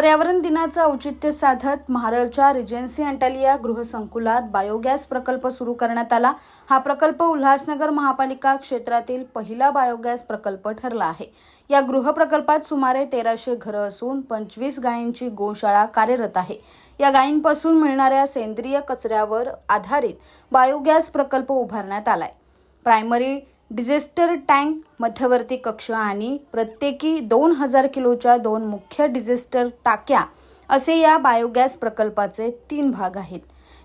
पर्यावरण दिनाचं औचित्य साधत महारळच्या रिजेन्सी अँटालिया गृहसंकुलात बायोगॅस प्रकल्प सुरू करण्यात आला. हा प्रकल्प उल्हासनगर महापालिका क्षेत्रातील पहिला बायोगॅस प्रकल्प ठरला आहे. या गृहप्रकल्पात सुमारे तेराशे घरं असून पंचवीस गायींची गोशाळा कार्यरत आहे. या गायींपासून मिळणाऱ्या सेंद्रिय कचऱ्यावर आधारित बायोगॅस प्रकल्प उभारण्यात आलाय. प्रायमरी डिझेस्टर टँक मध्यवर्ती कक्ष आणि प्रत्येकी दोन हजार किलोच्या दोन मुख्य डिझेस्टर टाक्या असे या बायोगॅस प्रकल्पाचे तीन भाग आहेत.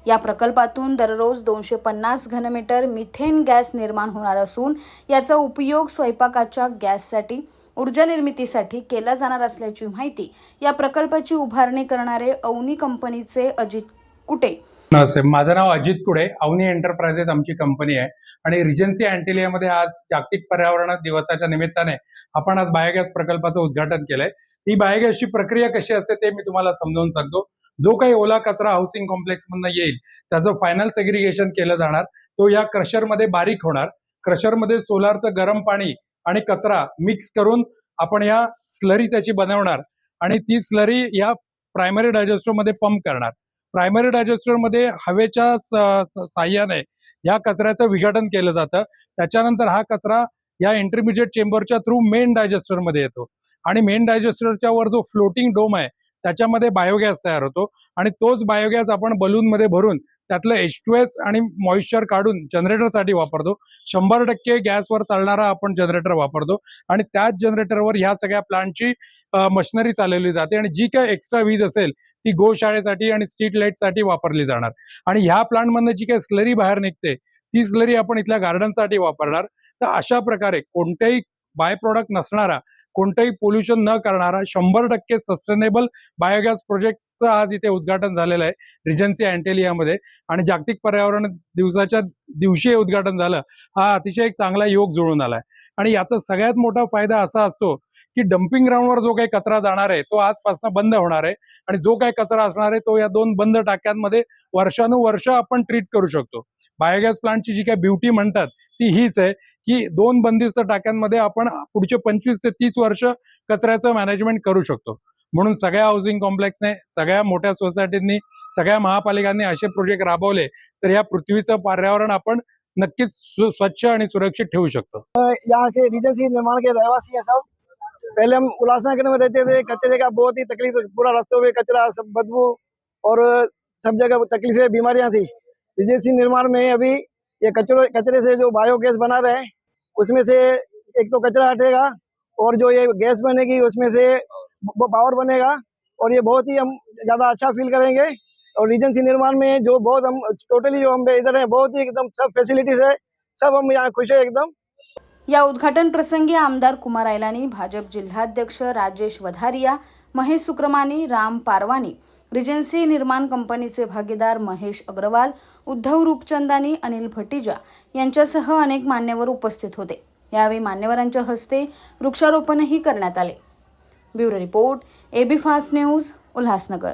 या प्रकल्पातून दररोज दोनशे पन्नास घनमीटर मिथेन गॅस निर्माण होणार असून याचा उपयोग स्वयंपाकाच्या गॅससाठी ऊर्जा निर्मितीसाठी केला जाणार असल्याची माहिती या प्रकल्पाची उभारणी करणारे अवनी कंपनीचे अजित कुटे नमस्ते माझं नाव अजित कुडे. अवनी एंटरप्राइजेस आमची कंपनी आहे. आणि रिजन्सी अँटिलियामध्ये आज जागतिक पर्यावरण दिवसाच्या निमित्ताने आपण आज बायोगॅस प्रकल्पाचं उद्घाटन केलंय. ही बायोगॅसची प्रक्रिया कशी असते ते मी तुम्हाला समजावून सांगतो. जो काही ओला कचरा हाऊसिंग कॉम्प्लेक्समधनं येईल त्याचं फायनल सेग्रिगेशन केलं जाणार. तो या क्रशरमध्ये बारीक होणार. क्रशरमध्ये सोलारचं गरम पाणी आणि कचरा मिक्स करून आपण या स्लरी त्याची बनवणार. आणि ती स्लरी या प्रायमरी डायजेस्टरमध्ये पंप करणार. प्रायमरी डायजेस्टरमध्ये हवेच्या साह्याने या कचऱ्याचं विघटन केलं जातं. त्याच्यानंतर हा कचरा या इंटरमिजिएट चेंबरच्या थ्रू मेन डायजेस्टरमध्ये येतो. आणि मेन डायजेस्टरच्या वर जो फ्लोटिंग डोम आहे त्याच्यामध्ये बायोगॅस तयार होतो. आणि तोच बायोगॅस आपण बलूनमध्ये भरून त्यातलं एच टू एस आणि मॉइश्चर काढून जनरेटरसाठी वापरतो. शंभर टक्के गॅसवर चालणारा आपण जनरेटर वापरतो. आणि त्याच जनरेटरवर ह्या सगळ्या प्लांटची मशिनरी चालवली जाते. आणि जी काय एक्स्ट्रा वीज असेल ती गोशाळेसाठी आणि स्ट्रीट लाईटसाठी वापरली जाणार. आणि ह्या प्लांटमधनं जी काही स्लरी बाहेर निघते ती स्लरी आपण इथल्या गार्डनसाठी वापरणार. तर अशा प्रकारे कोणत्याही बाय प्रॉडक्ट नसणारा कोणतंही पोल्युशन न करणारा शंभर टक्के सस्टेनेबल बायोगॅस प्रोजेक्टचं आज इथे उद्घाटन झालेलं आहे रिजन्सी अँटेलियामध्ये आणि जागतिक पर्यावरण दिवसाच्या दिवशी हे उद्घाटन झालं. हा अतिशय एक चांगला योग जुळून आला आहे आणि याचा सगळ्यात मोठा फायदा असा असतो की डम्पिंग ग्राउंडवर जो काही कचरा जाणार आहे तो आजपासून बंद होणार आहे. आणि जो काही कचरा असणार आहे तो या दोन बंद टाक्यांमध्ये वर्षानुवर्ष आपण ट्रीट करू शकतो. बायोगॅस प्लांटची जी काही ब्युटी म्हणतात ती हीच आहे की दोन बंदिस्त टाक्यांमध्ये आपण पुढचे पंचवीस ते तीस वर्ष कचऱ्याचं मॅनेजमेंट करू शकतो. म्हणून सगळ्या हाऊसिंग कॉम्प्लेक्सने सगळ्या मोठ्या सोसायटींनी सगळ्या महापालिकांनी असे प्रोजेक्ट राबवले तर या पृथ्वीचं पर्यावरण आपण नक्कीच स्वच्छ आणि सुरक्षित ठेवू शकतो. यहाँ के निर्माण के रहवासी हैं सब पहले हम उल्लासनगर में रहते थे कचरे का बहुत ही तकलीफ़, पूरा रास्तों में कचरा, सब बदबू और सब जगह तकलीफें, बीमारियाँ थी। रीजेंसी निर्माण में अभी ये कचरे कचरे से जो बायोगैस बना रहे हैं, उसमें से एक तो कचरा हटेगा और जो ये गैस बनेगी, उसमें से पावर बनेगा और ये बहुत ही हम ज़्यादा अच्छा फील करेंगे। और रीजेंसी निर्माण में जो बहुत हम, टोटली जो हम इधर हैं, बहुत ही एकदम सब फैसिलिटीज़ है, सब हम यहाँ खुश है एकदम। या उद्घाटन प्रसंगी आमदार कुमार ऐलानी भाजप जिल्हाध्यक्ष राजेश वधारिया महेश सुक्रमानी राम पारवानी रिजन्सी निर्माण कंपनीचे भागीदार महेश अग्रवाल उद्धव रूपचंदानी अनिल भटिजा यांच्यासह अनेक मान्यवर उपस्थित होते. यावेळी मान्यवरांच्या हस्ते वृक्षारोपणही करण्यात आले. Bureau report AB fast news Ulhasnagar.